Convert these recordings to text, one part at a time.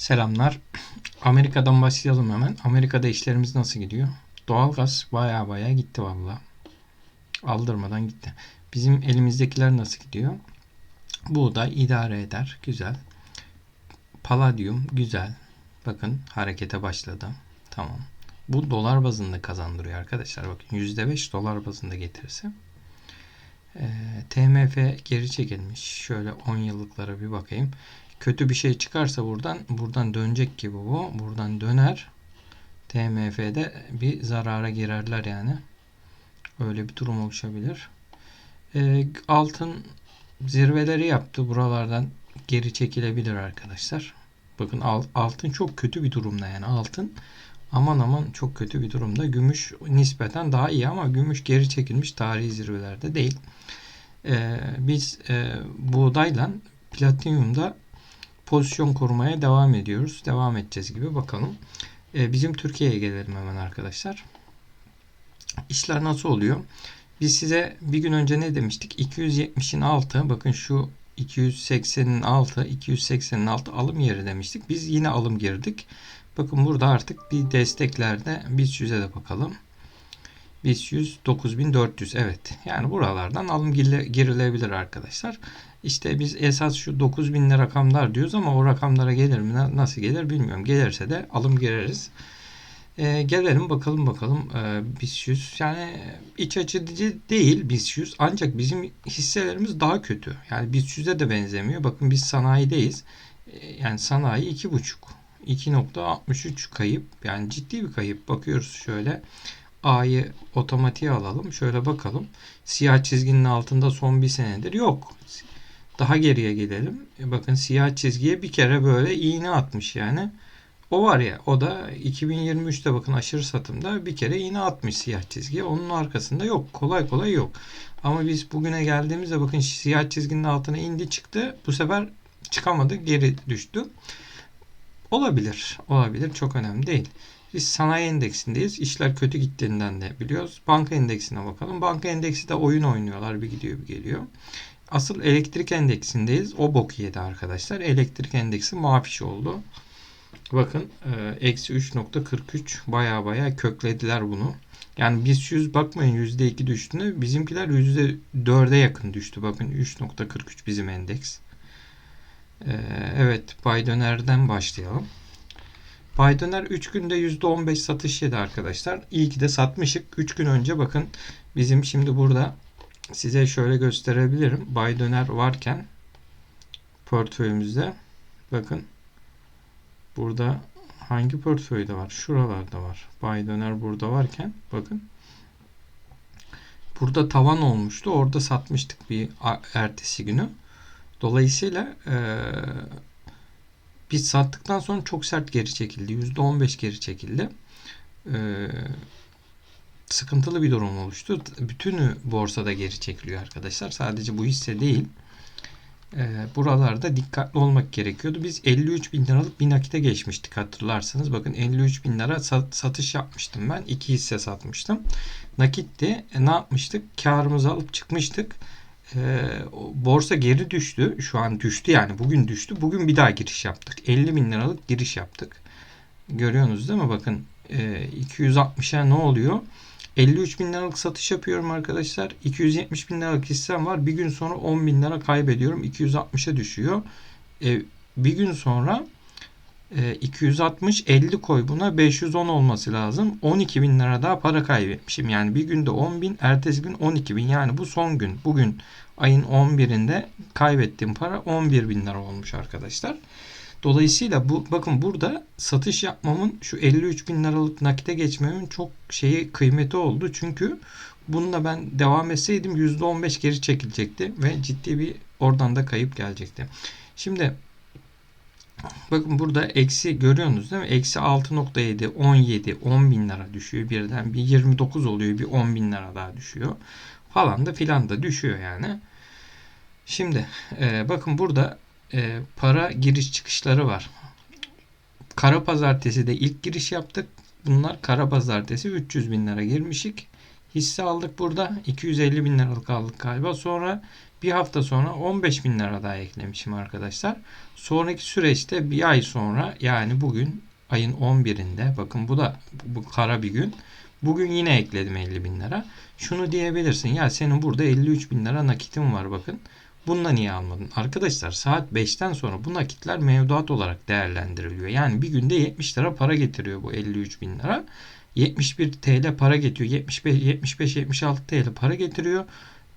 Selamlar. Amerika'dan başlayalım hemen. Amerika'da işlerimiz nasıl gidiyor? Doğalgaz baya baya gitti valla. Aldırmadan gitti. Bizim elimizdekiler nasıl gidiyor? Buğday idare eder. Güzel. Palladium güzel. Bakın harekete başladı. Tamam. Bu dolar bazında kazandırıyor arkadaşlar. Bakın %5 dolar bazında getirisi. Ee, TMF geri çekilmiş. Şöyle 10 yıllıklara bir bakayım. Kötü bir şey çıkarsa buradan buradan dönecek gibi bu. Buradan döner. TMF'de bir zarara girerler yani. Öyle bir durum oluşabilir. Ee, altın zirveleri yaptı. Buralardan geri çekilebilir arkadaşlar. Bakın altın çok kötü bir durumda yani altın aman aman çok kötü bir durumda. Gümüş nispeten daha iyi ama gümüş geri çekilmiş tarihi zirvelerde değil. Ee, biz e, buğdayla platinyumda pozisyon korumaya devam ediyoruz. Devam edeceğiz gibi bakalım. Ee, bizim Türkiye'ye gelelim hemen arkadaşlar. İşler nasıl oluyor? Biz size bir gün önce ne demiştik? 270'in altı. Bakın şu 280'in altı, 280'in altı alım yeri demiştik. Biz yine alım girdik. Bakın burada artık bir desteklerde BIST 100'e de bakalım. BIST 100 9400 evet. Yani buralardan alım girilebilir arkadaşlar. İşte biz esas şu 9000 rakamlar diyoruz ama o rakamlara gelir mi nasıl gelir bilmiyorum. Gelirse de alım gireriz. Ee, gelelim bakalım bakalım ee, BIST 100 yani iç açıcı değil BIST 100 ancak bizim hisselerimiz daha kötü. Yani BIST 100'e de benzemiyor. Bakın biz sanayideyiz. Ee, yani sanayi 2.5 2.63 kayıp yani ciddi bir kayıp bakıyoruz şöyle A'yı otomatiğe alalım şöyle bakalım siyah çizginin altında son bir senedir yok daha geriye gidelim e bakın siyah çizgiye bir kere böyle iğne atmış yani o var ya o da 2023'te bakın aşırı satımda bir kere iğne atmış siyah çizgiye onun arkasında yok kolay kolay yok ama biz bugüne geldiğimizde bakın siyah çizginin altına indi çıktı bu sefer çıkamadı geri düştü Olabilir. Olabilir. Çok önemli değil. Biz sanayi endeksindeyiz. İşler kötü gittiğinden de biliyoruz. Banka endeksine bakalım. Banka endeksi de oyun oynuyorlar. Bir gidiyor bir geliyor. Asıl elektrik endeksindeyiz. O bok yedi arkadaşlar. Elektrik endeksi mafiş oldu. Bakın e, eksi 3.43 baya baya köklediler bunu. Yani biz 100 bakmayın %2 düştüğünde bizimkiler %4'e yakın düştü. Bakın 3.43 bizim endeks. Ee, evet Baydöner'den başlayalım. Baydöner 3 günde %15 satış yedi arkadaşlar. İyi ki de satmışık. 3 gün önce bakın bizim şimdi burada size şöyle gösterebilirim. Baydöner varken portföyümüzde bakın burada hangi portföyde var? Şuralarda var. Baydöner burada varken bakın burada tavan olmuştu. Orada satmıştık bir ertesi günü. Dolayısıyla e, biz sattıktan sonra çok sert geri çekildi. %15 geri çekildi. E, sıkıntılı bir durum oluştu. Bütünü borsada geri çekiliyor arkadaşlar. Sadece bu hisse değil. E, buralarda dikkatli olmak gerekiyordu. Biz 53 bin liralık bir nakite geçmiştik hatırlarsanız. Bakın 53 bin lira satış yapmıştım ben. iki hisse satmıştım. Nakitti. E, ne yapmıştık? Karımızı alıp çıkmıştık e, borsa geri düştü. Şu an düştü yani bugün düştü. Bugün bir daha giriş yaptık. 50 bin liralık giriş yaptık. Görüyorsunuz değil mi? Bakın e, 260'a ne oluyor? 53 bin liralık satış yapıyorum arkadaşlar. 270 bin liralık hissem var. Bir gün sonra 10 bin lira kaybediyorum. 260'a düşüyor. E, bir gün sonra e, 260 50 koy buna 510 olması lazım. 12 bin lira daha para kaybetmişim. Yani bir günde 10 bin ertesi gün 12 bin. Yani bu son gün. Bugün ayın 11'inde kaybettiğim para 11 bin lira olmuş arkadaşlar. Dolayısıyla bu bakın burada satış yapmamın şu 53 bin liralık nakite geçmemin çok şeyi kıymeti oldu. Çünkü bununla ben devam etseydim %15 geri çekilecekti ve ciddi bir oradan da kayıp gelecekti. Şimdi Bakın burada eksi görüyorsunuz değil mi? Eksi 6.7, 17, 10 bin lira düşüyor. Birden bir 29 oluyor. Bir 10 bin lira daha düşüyor. Falan da filan da düşüyor yani. Şimdi e, bakın burada e, para giriş çıkışları var. Kara pazartesi de ilk giriş yaptık. Bunlar kara pazartesi 300 bin lira girmişik. Hisse aldık burada. 250 bin liralık aldık galiba. Sonra Bir hafta sonra 15 bin lira daha eklemişim arkadaşlar. Sonraki süreçte bir ay sonra yani bugün ayın 11'inde bakın bu da bu kara bir gün. Bugün yine ekledim 50 bin lira. Şunu diyebilirsin ya senin burada 53 bin lira nakitin var bakın. Bununla niye almadın? Arkadaşlar saat 5'ten sonra bu nakitler mevduat olarak değerlendiriliyor. Yani bir günde 70 lira para getiriyor bu 53 bin lira. 71 TL para getiriyor. 75, 75 76 TL para getiriyor.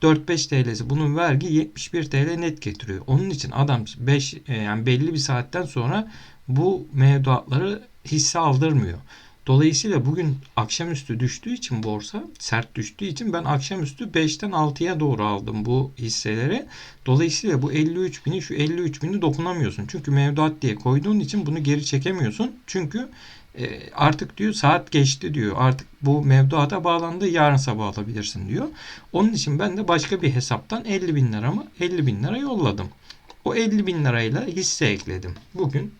4-5 TL'si bunun vergi 71 TL net getiriyor. Onun için adam 5 e, yani belli bir saatten sonra bu mevduatları hisse aldırmıyor. Dolayısıyla bugün akşamüstü düştüğü için borsa sert düştüğü için ben akşamüstü 5'ten 6'ya doğru aldım bu hisseleri. Dolayısıyla bu 53 bini şu 53 bini dokunamıyorsun. Çünkü mevduat diye koyduğun için bunu geri çekemiyorsun. Çünkü e, artık diyor saat geçti diyor. Artık bu mevduata bağlandı yarın sabah alabilirsin diyor. Onun için ben de başka bir hesaptan 50 bin liramı 50 bin lira yolladım. O 50 bin lirayla hisse ekledim. Bugün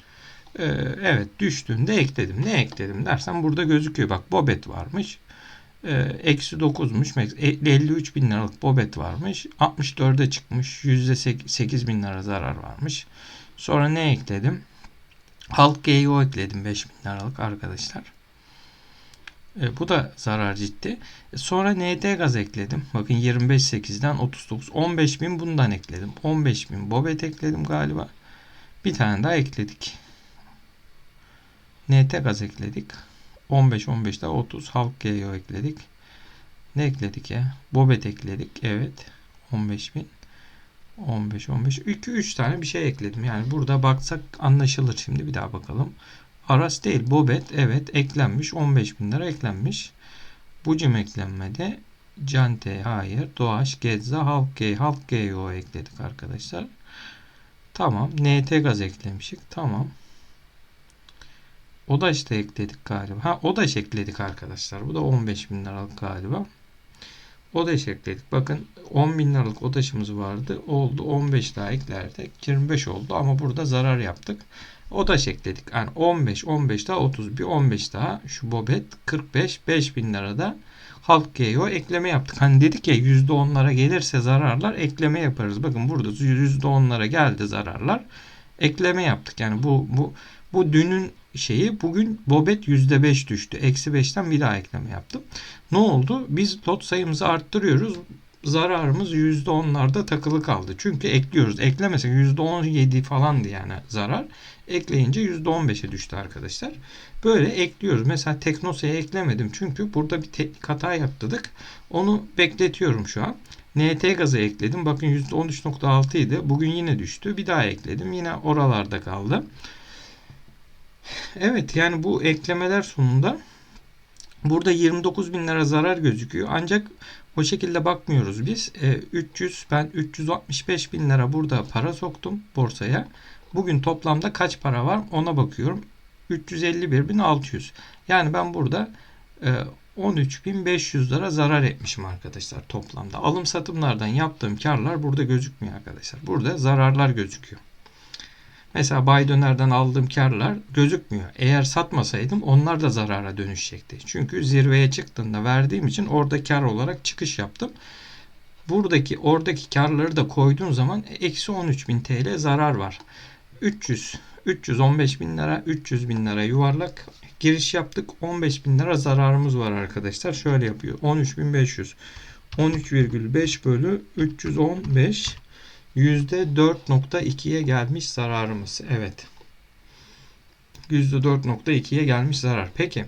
e, evet düştüğünde ekledim. Ne ekledim dersen burada gözüküyor. Bak Bobet varmış. E, eksi 9'muş. 53 e, bin liralık Bobet varmış. 64'e çıkmış. %8 bin lira zarar varmış. Sonra ne ekledim? Halk GEO ekledim 5000 liralık arkadaşlar. E, bu da zarar ciddi. E, sonra NT gaz ekledim. Bakın 25.8'den 39. 15.000 bundan ekledim. 15.000 Bobet ekledim galiba. Bir tane daha ekledik. NT gaz ekledik. 15 15 daha 30 halk GEO ekledik. Ne ekledik ya? Bobet ekledik. Evet. 15.000 15 15 2 3 tane bir şey ekledim. Yani burada baksak anlaşılır şimdi bir daha bakalım. Aras değil Bobet evet eklenmiş 15 bin lira eklenmiş. Bucim eklenmedi. Cante hayır. Doğaç Gezza Halk G Halk GO ekledik arkadaşlar. Tamam. NT gaz eklemişik. Tamam. O da işte ekledik galiba. Ha o da ekledik arkadaşlar. Bu da 15 bin liralık galiba. Odaş ekledik. Bakın 10 bin liralık odaşımız vardı. Oldu 15 daha eklerdik. 25 oldu ama burada zarar yaptık. Odaş ekledik. Yani 15, 15 daha 30, bir 15 daha şu bobet 45, 5 bin lirada halk GEO ekleme yaptık. Hani dedik ya %10'lara gelirse zararlar ekleme yaparız. Bakın burada %10'lara geldi zararlar. Ekleme yaptık. Yani bu bu bu dünün şeyi bugün Bobet %5 düştü. Eksi 5'ten bir daha ekleme yaptım. Ne oldu? Biz lot sayımızı arttırıyoruz. Zararımız %10'larda takılı kaldı. Çünkü ekliyoruz. Eklemesek %17 falandı yani zarar. Ekleyince %15'e düştü arkadaşlar. Böyle ekliyoruz. Mesela Teknosa'ya eklemedim. Çünkü burada bir teknik hata yaptık. Onu bekletiyorum şu an. NT gazı ekledim. Bakın %13.6 idi. Bugün yine düştü. Bir daha ekledim. Yine oralarda kaldı. Evet yani bu eklemeler sonunda burada 29 bin lira zarar gözüküyor. Ancak o şekilde bakmıyoruz biz. E, 300 ben 365 bin lira burada para soktum borsaya. Bugün toplamda kaç para var ona bakıyorum. 351.600. Yani ben burada e, 13.500 lira zarar etmişim arkadaşlar toplamda. Alım satımlardan yaptığım karlar burada gözükmüyor arkadaşlar. Burada zararlar gözüküyor. Mesela Bay Döner'den aldığım karlar gözükmüyor. Eğer satmasaydım onlar da zarara dönüşecekti. Çünkü zirveye çıktığında verdiğim için orada kar olarak çıkış yaptım. Buradaki oradaki karları da koyduğun zaman eksi 13 bin TL zarar var. 300 315 bin lira 300 bin lira yuvarlak giriş yaptık 15 bin lira zararımız var arkadaşlar şöyle yapıyor 13.500 13,5 bölü 315 %4.2'ye gelmiş zararımız. Evet. %4.2'ye gelmiş zarar. Peki.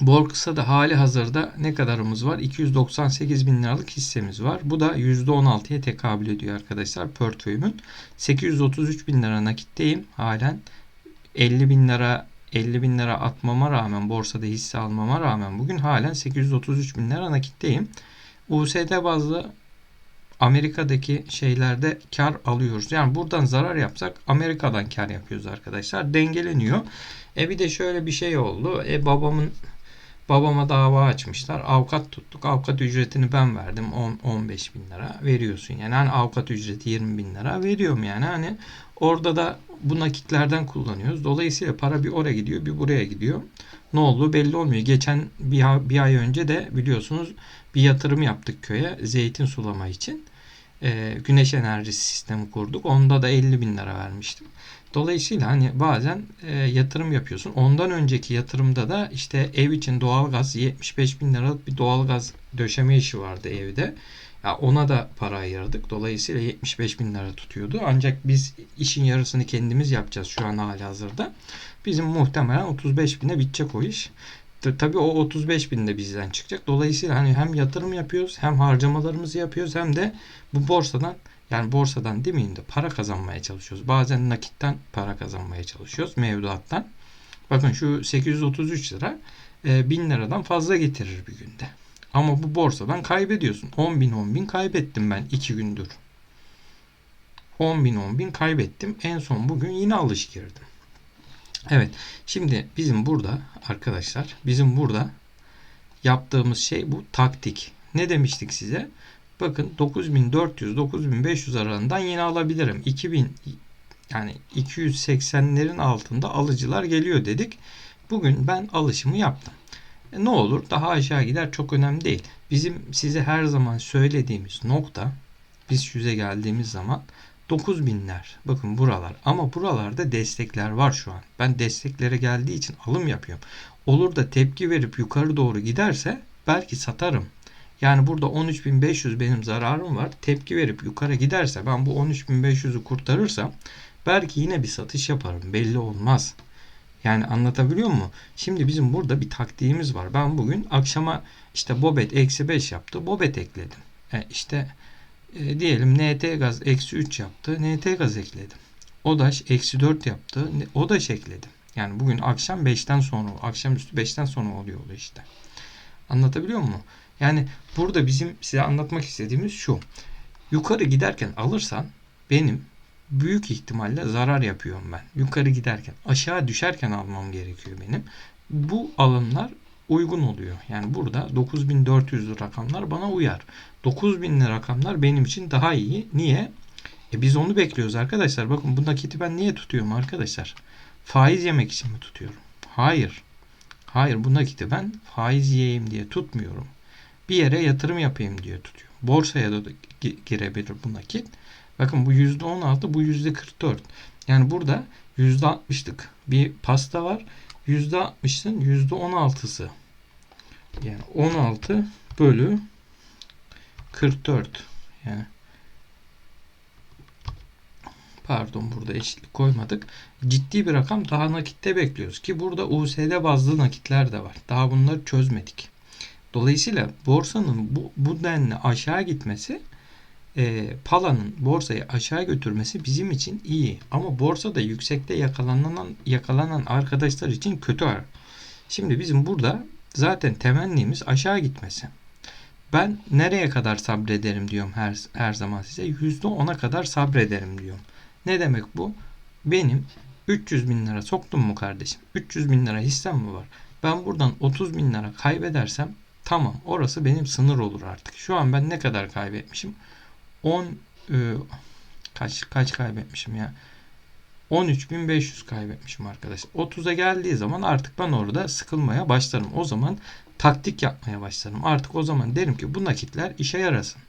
Borsada hali hazırda ne kadarımız var? 298 bin liralık hissemiz var. Bu da %16'ya tekabül ediyor arkadaşlar portföyümün. 833 bin lira nakitteyim halen. 50 bin lira 50 bin lira atmama rağmen borsada hisse almama rağmen bugün halen 833 bin lira nakitteyim. USD bazlı Amerika'daki şeylerde kar alıyoruz. Yani buradan zarar yapsak Amerika'dan kar yapıyoruz arkadaşlar. Dengeleniyor. E bir de şöyle bir şey oldu. E babamın babama dava açmışlar. Avukat tuttuk. Avukat ücretini ben verdim. 10-15 bin lira veriyorsun. Yani hani avukat ücreti 20 bin lira veriyorum yani. Hani orada da bu nakitlerden kullanıyoruz. Dolayısıyla para bir oraya gidiyor bir buraya gidiyor. Ne oldu belli olmuyor. Geçen bir, bir ay önce de biliyorsunuz bir yatırım yaptık köye zeytin sulama için. e, güneş enerjisi sistemi kurduk. Onda da 50 bin lira vermiştim. Dolayısıyla hani bazen e, yatırım yapıyorsun. Ondan önceki yatırımda da işte ev için doğalgaz 75 bin liralık bir doğalgaz döşeme işi vardı evde. Ya ona da para ayırdık. Dolayısıyla 75 bin lira tutuyordu. Ancak biz işin yarısını kendimiz yapacağız şu an hali hazırda. Bizim muhtemelen 35 bine bitecek o iş. Tabii o 35 bin de bizden çıkacak. Dolayısıyla hani hem yatırım yapıyoruz hem harcamalarımızı yapıyoruz hem de bu borsadan yani borsadan demeyeyim de para kazanmaya çalışıyoruz. Bazen nakitten para kazanmaya çalışıyoruz mevduattan. Bakın şu 833 lira 1000 liradan fazla getirir bir günde. Ama bu borsadan kaybediyorsun. 10 bin 10 bin kaybettim ben 2 gündür. 10 bin 10 bin kaybettim. En son bugün yine alış girdim. Evet. Şimdi bizim burada arkadaşlar bizim burada yaptığımız şey bu taktik. Ne demiştik size? Bakın 9400 9500 aralığından yine alabilirim. 2000 yani 280'lerin altında alıcılar geliyor dedik. Bugün ben alışımı yaptım. E ne olur daha aşağı gider çok önemli değil. Bizim size her zaman söylediğimiz nokta biz yüze geldiğimiz zaman 9000'ler. Bakın buralar. Ama buralarda destekler var şu an. Ben desteklere geldiği için alım yapıyorum. Olur da tepki verip yukarı doğru giderse belki satarım. Yani burada 13.500 benim zararım var. Tepki verip yukarı giderse ben bu 13.500'ü kurtarırsam belki yine bir satış yaparım. Belli olmaz. Yani anlatabiliyor mu? Şimdi bizim burada bir taktiğimiz var. Ben bugün akşama işte Bobet eksi 5 yaptı. Bobet ekledim. E işte e, diyelim NT gaz eksi 3 yaptı. NT gaz ekledim. ODAŞ eksi 4 yaptı. ODAŞ ekledim. Yani bugün akşam 5'ten sonra, akşamüstü 5'ten sonra oluyor işte. Anlatabiliyor muyum? Yani burada bizim size anlatmak istediğimiz şu. Yukarı giderken alırsan benim büyük ihtimalle zarar yapıyorum ben. Yukarı giderken. Aşağı düşerken almam gerekiyor benim. Bu alımlar uygun oluyor. Yani burada 9400'lü rakamlar bana uyar. 9000'li rakamlar benim için daha iyi. Niye? E biz onu bekliyoruz arkadaşlar. Bakın bu nakiti ben niye tutuyorum arkadaşlar? Faiz yemek için mi tutuyorum? Hayır. Hayır bu nakiti ben faiz yiyeyim diye tutmuyorum. Bir yere yatırım yapayım diye tutuyorum. Borsaya da girebilir bu nakit. Bakın bu %16 bu %44. Yani burada %60'lık bir pasta var. %60'ın %16'sı. Yani 16 bölü 44. Yani pardon burada eşitlik koymadık. Ciddi bir rakam daha nakitte bekliyoruz ki burada USD bazlı nakitler de var. Daha bunları çözmedik. Dolayısıyla borsanın bu, bu denli aşağı gitmesi e, palanın borsayı aşağı götürmesi bizim için iyi. Ama borsada yüksekte yakalanan yakalanan arkadaşlar için kötü. Şimdi bizim burada zaten temennimiz aşağı gitmesi. Ben nereye kadar sabrederim diyorum her, her zaman size. %10'a kadar sabrederim diyorum. Ne demek bu? Benim 300 bin lira soktum mu kardeşim? 300 bin lira hissem mi var? Ben buradan 30 bin lira kaybedersem tamam orası benim sınır olur artık. Şu an ben ne kadar kaybetmişim? 10 e, kaç kaç kaybetmişim ya? 13.500 kaybetmişim arkadaş. 30'a geldiği zaman artık ben orada sıkılmaya başlarım. O zaman taktik yapmaya başlarım. Artık o zaman derim ki bu nakitler işe yarasın.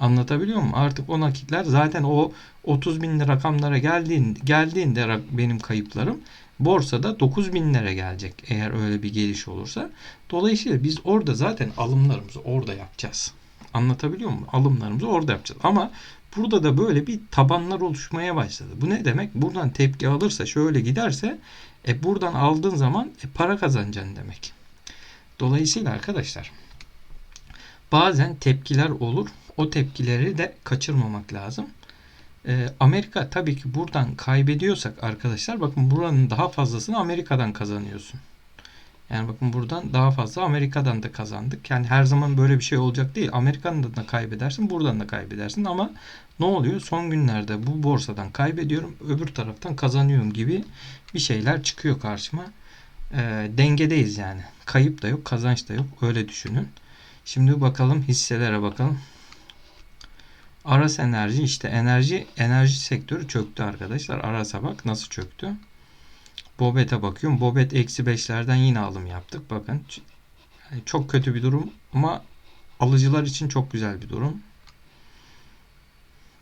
Anlatabiliyor muyum? Artık o nakitler zaten o 30 bin rakamlara geldiğinde, geldiğinde benim kayıplarım borsada 9 binlere gelecek eğer öyle bir geliş olursa. Dolayısıyla biz orada zaten alımlarımızı orada yapacağız. Anlatabiliyor muyum? Alımlarımızı orada yapacağız. Ama burada da böyle bir tabanlar oluşmaya başladı. Bu ne demek? Buradan tepki alırsa şöyle giderse e buradan aldığın zaman e, para kazanacaksın demek. Dolayısıyla arkadaşlar bazen tepkiler olur. O tepkileri de kaçırmamak lazım. Ee, Amerika tabii ki buradan kaybediyorsak arkadaşlar bakın buranın daha fazlasını Amerika'dan kazanıyorsun. Yani bakın buradan daha fazla Amerika'dan da kazandık. Yani her zaman böyle bir şey olacak değil. Amerika'dan da kaybedersin, buradan da kaybedersin ama ne oluyor? Son günlerde bu borsadan kaybediyorum, öbür taraftan kazanıyorum gibi bir şeyler çıkıyor karşıma. E, dengedeyiz yani. Kayıp da yok, kazanç da yok. Öyle düşünün. Şimdi bakalım hisselere bakalım. Aras Enerji işte enerji enerji sektörü çöktü arkadaşlar. Aras'a bak nasıl çöktü. Bobet'e bakıyorum. Bobet eksi 5'lerden yine alım yaptık. Bakın çok kötü bir durum ama alıcılar için çok güzel bir durum.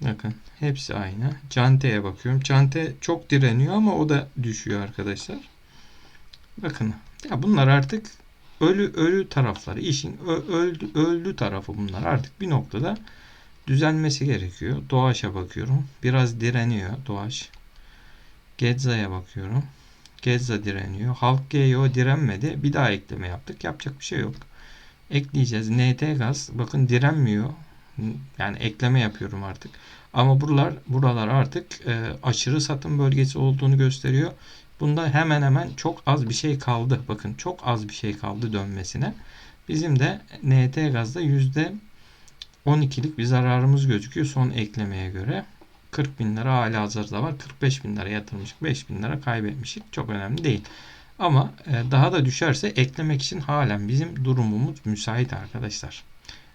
Bakın hepsi aynı. Cante'ye bakıyorum. Cante çok direniyor ama o da düşüyor arkadaşlar. Bakın ya bunlar artık ölü ölü tarafları. işin öldü, öldü tarafı bunlar. Artık bir noktada düzelmesi gerekiyor. Doğaç'a bakıyorum. Biraz direniyor Doğaç. Gezza'ya bakıyorum. Gezza direniyor. Halk GEO direnmedi. Bir daha ekleme yaptık. Yapacak bir şey yok. Ekleyeceğiz. NT gaz bakın direnmiyor. Yani ekleme yapıyorum artık. Ama buralar buralar artık e, aşırı satım bölgesi olduğunu gösteriyor. Bunda hemen hemen çok az bir şey kaldı. Bakın çok az bir şey kaldı dönmesine. Bizim de NT gazda yüzde 12'lik bir zararımız gözüküyor son eklemeye göre. 40 bin lira hala hazırda var. 45 bin lira yatırmışık. 5 bin lira kaybetmişik. Çok önemli değil. Ama e, daha da düşerse eklemek için halen bizim durumumuz müsait arkadaşlar.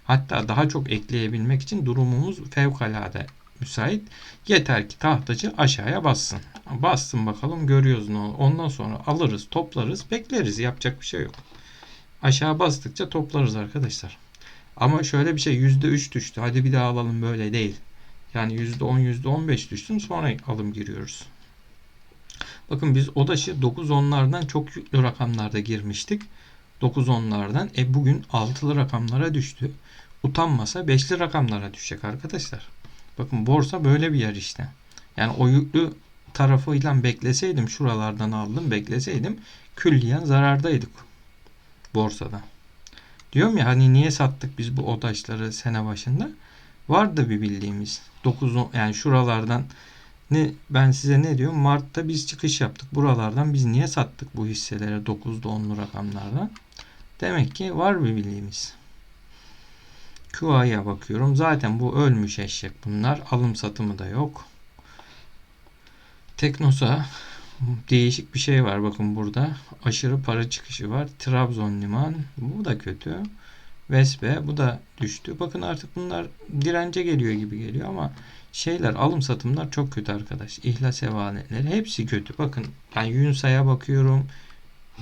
Hatta daha çok ekleyebilmek için durumumuz fevkalade müsait. Yeter ki tahtacı aşağıya bassın. Bassın bakalım görüyoruz ne olur. Ondan sonra alırız, toplarız, bekleriz. Yapacak bir şey yok. Aşağı bastıkça toplarız arkadaşlar. Ama şöyle bir şey %3 düştü. Hadi bir daha alalım böyle değil. Yani %10, %15 düştün sonra alım giriyoruz. Bakın biz ODAŞ'ı 9 onlardan çok yüklü rakamlarda girmiştik. 9 onlardan. E bugün 6'lı rakamlara düştü. Utanmasa 5'li rakamlara düşecek arkadaşlar. Bakın borsa böyle bir yer işte. Yani o yüklü tarafıyla bekleseydim şuralardan aldım bekleseydim külliyen zarardaydık borsada. Diyorum ya hani niye sattık biz bu odaçları sene başında? Vardı bir bildiğimiz. 9 yani şuralardan ne ben size ne diyorum? Mart'ta biz çıkış yaptık. Buralardan biz niye sattık bu hisselere 9'da 10'lu rakamlardan? Demek ki var bir bildiğimiz. QA'ya bakıyorum. Zaten bu ölmüş eşek bunlar. Alım satımı da yok. Teknosa değişik bir şey var bakın burada. Aşırı para çıkışı var. Trabzon Liman bu da kötü. Vespe bu da düştü. Bakın artık bunlar dirence geliyor gibi geliyor ama şeyler alım satımlar çok kötü arkadaş. İhlas evanetleri hepsi kötü. Bakın ben Yunsa'ya bakıyorum.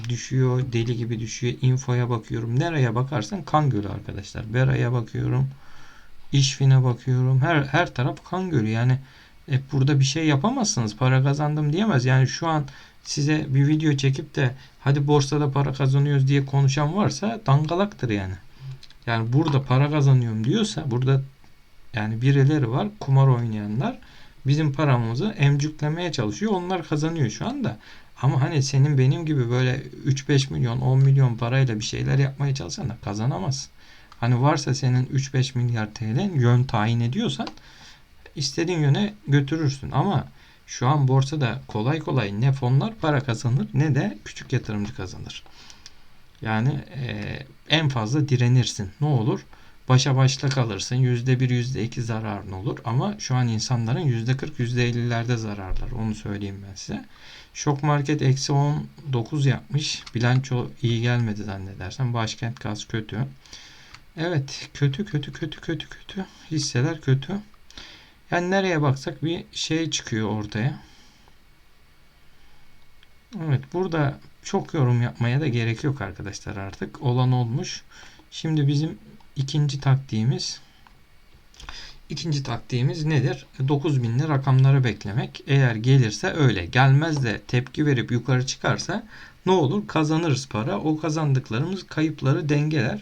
Düşüyor. Deli gibi düşüyor. Info'ya bakıyorum. Nereye bakarsan kan gölü arkadaşlar. Bera'ya bakıyorum. İşfin'e bakıyorum. Her her taraf kan gölü. Yani e, burada bir şey yapamazsınız. Para kazandım diyemez. Yani şu an size bir video çekip de hadi borsada para kazanıyoruz diye konuşan varsa dangalaktır yani. Yani burada para kazanıyorum diyorsa burada yani birileri var kumar oynayanlar bizim paramızı emcüklemeye çalışıyor. Onlar kazanıyor şu anda. Ama hani senin benim gibi böyle 3-5 milyon 10 milyon parayla bir şeyler yapmaya çalışsan da kazanamaz. Hani varsa senin 3-5 milyar TL yön tayin ediyorsan istediğin yöne götürürsün. Ama şu an borsada kolay kolay ne fonlar para kazanır ne de küçük yatırımcı kazanır. Yani e, en fazla direnirsin. Ne olur? Başa başla kalırsın. %1, %2 zararın olur. Ama şu an insanların %40, %50'lerde zararlar. Onu söyleyeyim ben size. Şok market eksi 19 yapmış. Bilanço iyi gelmedi zannedersem. Başkent gaz kötü. Evet kötü kötü kötü kötü kötü. Hisseler kötü. Yani nereye baksak bir şey çıkıyor ortaya. Evet burada çok yorum yapmaya da gerek yok arkadaşlar artık. Olan olmuş. Şimdi bizim ikinci taktiğimiz ikinci taktiğimiz nedir? 9000'li rakamları beklemek. Eğer gelirse öyle. Gelmez de tepki verip yukarı çıkarsa ne olur? Kazanırız para. O kazandıklarımız kayıpları dengeler.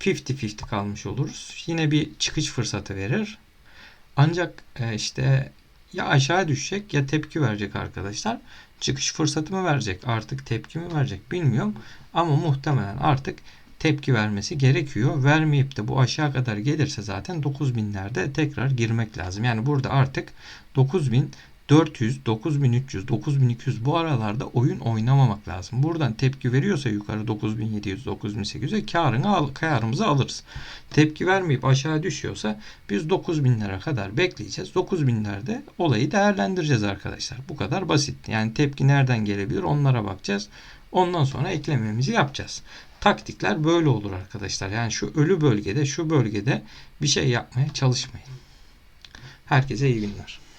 50-50 kalmış oluruz. Yine bir çıkış fırsatı verir. Ancak e, işte ya aşağı düşecek ya tepki verecek arkadaşlar. Çıkış fırsatı mı verecek artık tepki mi verecek bilmiyorum. Ama muhtemelen artık tepki vermesi gerekiyor. Vermeyip de bu aşağı kadar gelirse zaten 9000'lerde tekrar girmek lazım. Yani burada artık 9000 400, 9300, 9200 bu aralarda oyun oynamamak lazım. Buradan tepki veriyorsa yukarı 9700, 9800'e karını al, karımızı alırız. Tepki vermeyip aşağı düşüyorsa biz 9000'lere kadar bekleyeceğiz. 9000'lerde olayı değerlendireceğiz arkadaşlar. Bu kadar basit. Yani tepki nereden gelebilir onlara bakacağız. Ondan sonra eklememizi yapacağız. Taktikler böyle olur arkadaşlar. Yani şu ölü bölgede, şu bölgede bir şey yapmaya çalışmayın. Herkese iyi günler.